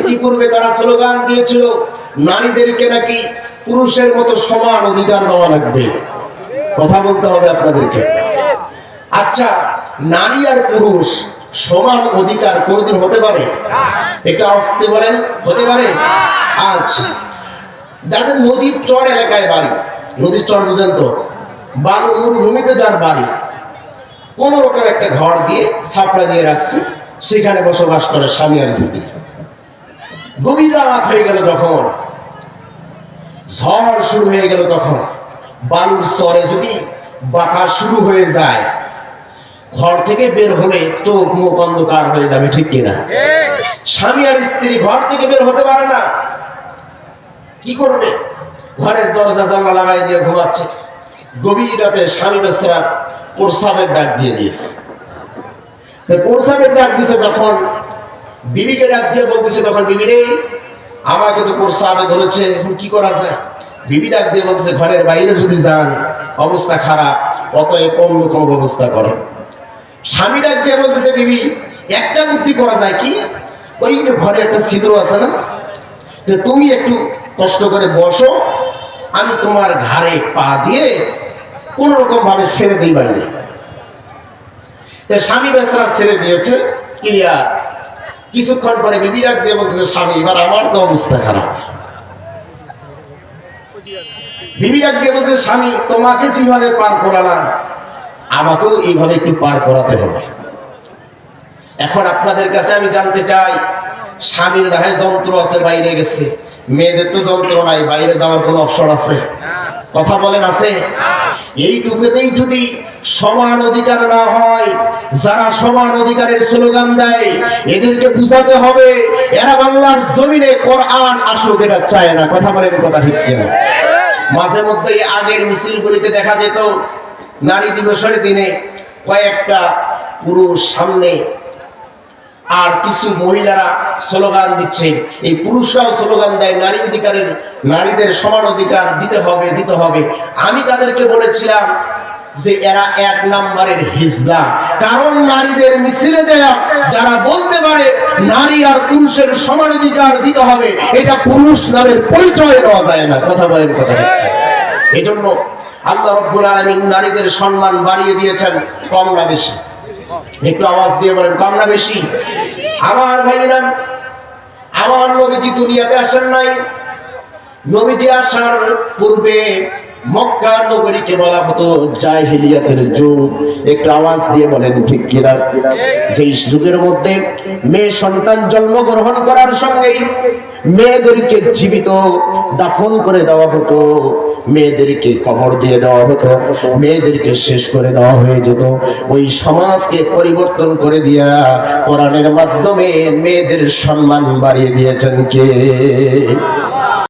ইতিপূর্বে তারা স্লোগান দিয়েছিল, নারীদেরকে নাকি পুরুষের মতো সমান অধিকার দেওয়া লাগবে। কথা বলতে হবে আপনাদেরকে। আচ্ছা নারী আর পুরুষ সমান অধিকার কোনদিন হতে পারে? এটা আসতে বলেন, হতে পারে? আচ্ছা যাদের নদীর চর এলাকায় বাড়ি, নদীর চর পর্যন্ত বালু মরুভূমিতে যার বাড়ি, কোন রকম একটা ঘর দিয়ে ছাপড়া দিয়ে রাখছি, সেখানে বসবাস করে স্বামী আর স্ত্রী। গভীর রাত হয়ে গেল যখন ঝড় শুরু হয়ে গেল তখন। বালুর স্তরে যদি বাতাস শুরু হয়ে যায়, ঘর থেকে বের হলে চোখ মুখ অন্ধকার হয়ে যাবে, ঠিক কিনা স্বামী আর স্ত্রী ঘর থেকে বের হতে পারে না। কি করবে? ঘরের দরজা জানলা লাগাই দিয়ে ঘুমাচ্ছে। গভীর রাতে স্বামী বেস্তারা প্রস্রাবের ডাক দিয়ে দিয়েছে। তো প্রস্রাবের ডাক দিয়েছে যখন বিবিকে ডাক দিয়ে বলতেছে তখন বিবি রে আমাকে তো প্রস্রাবে ধরেছে, এখন কি করা যায়? বিবি ডাক দিয়ে বলতেছে, ঘরের বাইরে যদি যান, অবস্থা খারাপ, অতএব অন্য কোনো ব্যবস্থা করেন। স্বামী ডাক দিয়ে বলতেছে, বিবি, একটা বুদ্ধি করা যায় কি? ওই ঘরে একটা ছিদ্র আছে না, যে তুমি একটু কষ্ট করে বসো, আমি তোমার ঘাড়ে পা দিয়ে কোন রকম ভাবে ছেড়ে দিই বাইরে স্বামী বেচারা ছেড়ে দিয়েছে, ক্লিয়ার। কিছুক্ষণ পরে বিবি ডাক দিয়ে বলতেছে, স্বামী, এবার আমার তো অবস্থা খারাপ। বিবি ডাক দিয়ে বলছে স্বামী, তোমাকে যেভাবে পার করালাম? আমাকেও এইভাবে একটু পার করাতে হবে। এখন আপনাদের কাছে আমি জানতে চাই, স্বামীর রাহে যন্ত্র আছে, বাইরে গেছে। মেয়েদের তো যন্ত্র নাই, বাইরে যাওয়ার কোনো অপশন আছে? কথা বলেন আছে? এইটুকুতেই যদি সমান অধিকার না হয়, যারা সমান অধিকারের স্লোগান দেয়, এদেরকে বুঝাতে হবে, এরা বাংলার জমিনে কোরআন আসুক, এটা চায় না। কথা বলেন কথা ঠিক কিনা? মাঝে মধ্যে আগের মিছিলগুলিতে দেখা যেত, নারী দিবসের দিনে কয়েকটা পুরুষ সামনে আর কিছু মহিলারা স্লোগান দিচ্ছে। এই পুরুষরাও স্লোগান দেয়, নারী অধিকারের, নারীদের সমান অধিকার দিতে হবে দিতে হবে। আমি তাদেরকে বলেছিলাম যে এরা এক নাম্বারের হিজলা। কারণ নারীদের মিছিলে দেয়া যারা বলতে পারে নারী আর পুরুষের সমান অধিকার দিতে হবে, এটা পুরুষ নামের পরিচয় দেওয়া যায় না। কথা বলেন, কথা ঠিক। এই জন্য আল্লাহ রব্বুল আলমিন নারীদের সম্মান বাড়িয়ে দিয়েছেন, কম না বেশি। একটু আওয়াজ দিয়ে বলেন, কম না বেশি। আমার ভাইরা আমার নবীজি দুনিয়াতে আসেন নাই। নবীজি আসার পূর্বে মক্কা নগরীকে বলা হতো জাহিলিয়াতের যুগ। একটু আওয়াজ দিয়ে বলেন, ঠিক কিনা? যেই যুগের মধ্যে মেয়ে সন্তান জন্মগ্রহণ করার সঙ্গেই মেয়েদেরকে জীবিত দাফন করে দেওয়া হতো, মেয়েদেরকে কবর দিয়ে দেওয়া হতো, মেয়েদেরকে শেষ করে দেওয়া হয়ে যেত। ওই সমাজকে পরিবর্তন করে দিয়া কোরআনের মাধ্যমে মেয়েদের সম্মান বাড়িয়ে দিয়েছেন কে?